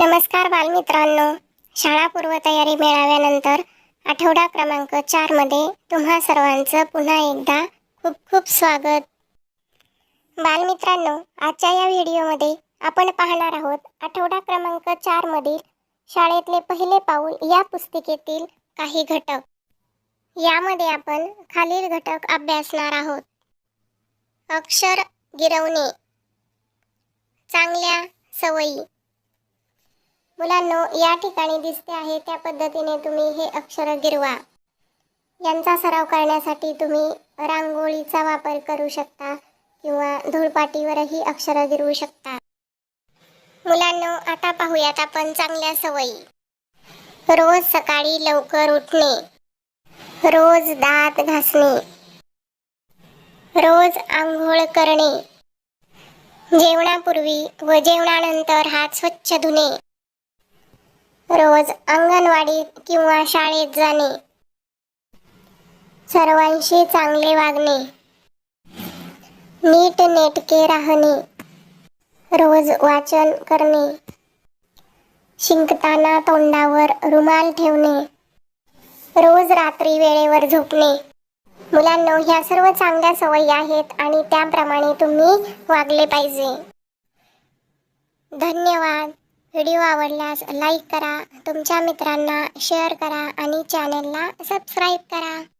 नमस्कार बालमित्रांनो. शाळा पूर्वतयारी मेळाव्यानंतर आठवडा क्रमांक चारमध्ये तुम्हा सर्वांचं पुन्हा एकदा खूप खूप स्वागत. बालमित्रांनो आजच्या या व्हिडिओमध्ये आपण पाहणार आहोत आठवडा क्रमांक चारमधील शाळेतले पहिले पाऊल या पुस्तिकेतील काही घटक. यामध्ये आपण खालील घटक अभ्यासणार आहोत. अक्षर गिरवणे. चांगल्या सवयी. मुलांनो या ठिकाणी दिसते आहे त्या पद्धतीने तुम्ही हे अक्षर गिरवा. यांचा सराव करण्यासाठी तुम्ही रांगोळीचा वापर करू शकता किंवा धूळपाटीवरही अक्षर गिरवू शकता. मुलांनो आता पाहूयात आपण चांगल्या सवयी. रोज सकाळी लवकर उठणे. रोज दात घासणे. रोज आंघोळ करणे. जेवणापूर्वी व जेवणानंतर हात स्वच्छ धुणे. रोज अंगणवाडीत किंवा शाळेत जाणे. सर्वांशी चांगले वागणे. नीट नेटके राहणे. रोज वाचन करणे. शिंकताना तोंडावर रुमाल ठेवणे. रोज रात्री वेळेवर झोपणे. मुलांनो ह्या सर्व चांगल्या सवयी आहेत आणि त्याप्रमाणे तुम्ही वागले पाहिजे. धन्यवाद. व्हिडिओ आवडल्यास लाईक करा तुमच्या मित्रांना शेअर करा आणि चॅनलला सबस्क्राईब करा.